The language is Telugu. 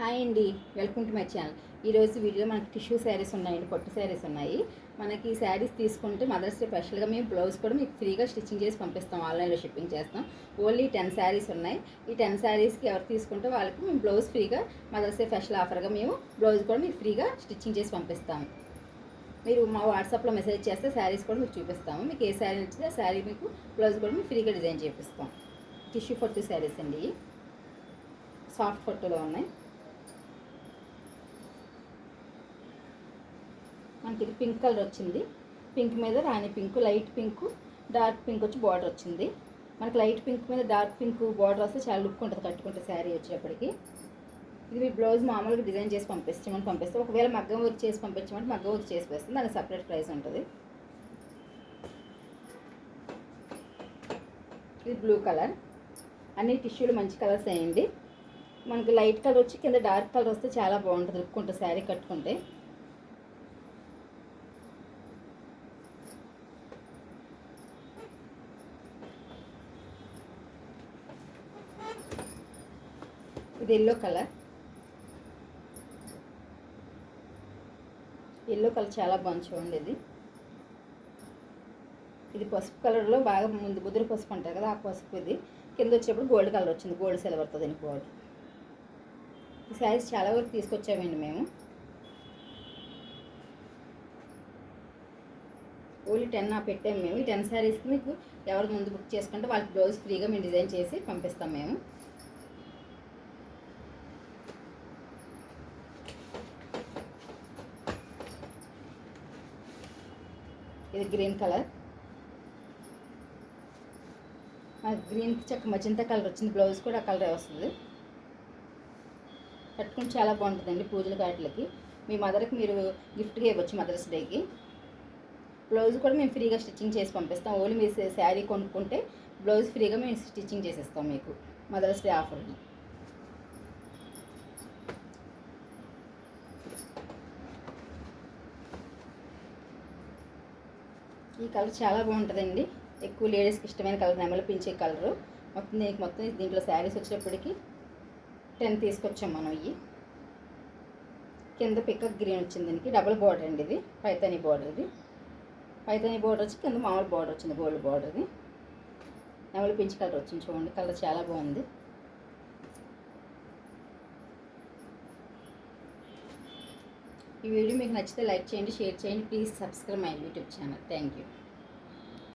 హాయ్ అండి వెల్కమ్ టు మై ఛానల్. ఈరోజు వీడియో మనకి టిష్యూ శారీస్ ఉన్నాయండి పట్టు శారీస్ ఉన్నాయి. మనకి ఈ శారీస్ తీసుకుంటే మదర్స్ డే స్పెషల్గా మేము బ్లౌజ్ కూడా మీకు ఫ్రీగా స్టిచ్చింగ్ చేసి పంపిస్తాం ఆన్లైన్లో షిప్పింగ్ చేస్తాం. ఓన్లీ టెన్ శారీస్ ఉన్నాయి. ఈ టెన్ శారీస్కి ఎవరు తీసుకుంటే వాళ్ళకి మేము బ్లౌజ్ ఫ్రీగా మదర్స్ డే స్పెషల్ ఆఫర్గా మేము బ్లౌజ్ కూడా మీకు ఫ్రీగా స్టిచ్చింగ్ చేసి పంపిస్తాము మీరు మా వాట్సాప్లో మెసేజ్ చేస్తే శారీస్ కూడా మీకు చూపిస్తాము. మీకు ఏ శారీ నచ్చితే ఆ శారీ మీకు బ్లౌజ్ కూడా మీకు ఫ్రీగా డిజైన్ చేపిస్తాం. టిష్యూ పట్టు శారీస్ అండి. సాఫ్ట్ పట్టులో ఉన్నాయి. మనకి ఇది పింక్ కలర్ వచ్చింది. పింక్ మీద రాణి pink light pink dark pink వచ్చి బార్డర్ వచ్చింది. మనకి లైట్ పింక్ మీద డార్క్ పింక్ బార్డర్ వస్తే చాలా లుక్ ఉంటుంది కట్టుకుంటే శారీ వచ్చేప్పటికి. ఇది మీ బ్లౌజ్ మామూలుగా డిజైన్ చేసి పంపిస్తామని పంపిస్తాం. ఒకవేళ మగ్గం వర్క్ చేసి పంపించమంటే మగ్గం వర్క్ చేసి వేస్తుంది దానికి సపరేట్ ప్రైస్ ఉంటుంది. ఇది బ్లూ కలర్ అన్ని టిష్యూలు మంచి కలర్స్ అయ్యండి మనకి లైట్ కలర్ వచ్చి కింద డార్క్ కలర్ వస్తే చాలా బాగుంటుంది. లుక్ ఉంటుంది శారీ కట్టుకుంటే. ఇది ఎల్లో కలర్ ఎల్లో కలర్ చాలా బాగుంది చూడండి ఇది. ఇది పసుపు కలర్లో బాగా ముందు ముదురు పసుపు అంటారు కదా ఆ పసుపు ఇది. కింద వచ్చేప్పుడు గోల్డ్ కలర్ వచ్చింది గోల్డ్ సిల్వర్తో దీనికి గోల్డ్ ఈ శారీస్ చాలా వరకు తీసుకొచ్చామండి మేము. ఓన్లీ టెన్ ఆ పెట్టాము మేము. ఈ టెన్ శారీస్కి మీకు ఎవరు ముందు బుక్ చేసుకుంటే వాళ్ళకి బ్లౌజ్ ఫ్రీగా మేము డిజైన్ చేసి పంపిస్తాం మేము. ఇది గ్రీన్ కలర్. గ్రీన్కి చక్క మజంతా కలర్ వచ్చింది. బ్లౌజ్ కూడా ఆ కలరే వస్తుంది. కట్టుకుంటే చాలా బాగుంటుందండి పూజల కాట్లకి మీ మదర్కి మీరు గిఫ్ట్గా ఇవ్వచ్చు మదర్స్ డేకి. బ్లౌజ్ కూడా మేము ఫ్రీగా స్టిచ్చింగ్ చేసి పంపిస్తాం. ఓన్లీ మీరు శారీ కొనుక్కుంటే బ్లౌజ్ ఫ్రీగా మేము స్టిచ్చింగ్ చేసేస్తాం మీకు మదర్స్ డే ఆఫర్ని. ఈ కలర్ చాలా బాగుంటుందండి. ఎక్కువ లేడీస్కి ఇష్టమైన కలర్ నెమలిపించే కలరు. మొత్తం దీనికి మొత్తం దీంట్లో శారీస్ వచ్చేటప్పటికి టెన్ తీసుకొచ్చాం మనం ఇవి కింద పికప్ గ్రీన్ వచ్చింది దీనికి. డబుల్ బార్డర్ అండి ఇది. పైతాని బార్డర్ ఇది. పైతాని బార్డర్ వచ్చి కింద మామూలు బార్డర్ వచ్చింది. గోల్డ్ బార్డర్ది నెమలు నెమలి కలర్ వచ్చింది చూడండి. కలర్ చాలా బాగుంది. ఈ వీడియో మీకు నచ్చితే లైక్ చేయండి షేర్ చేయండి. Please subscribe my YouTube channel. Thank you.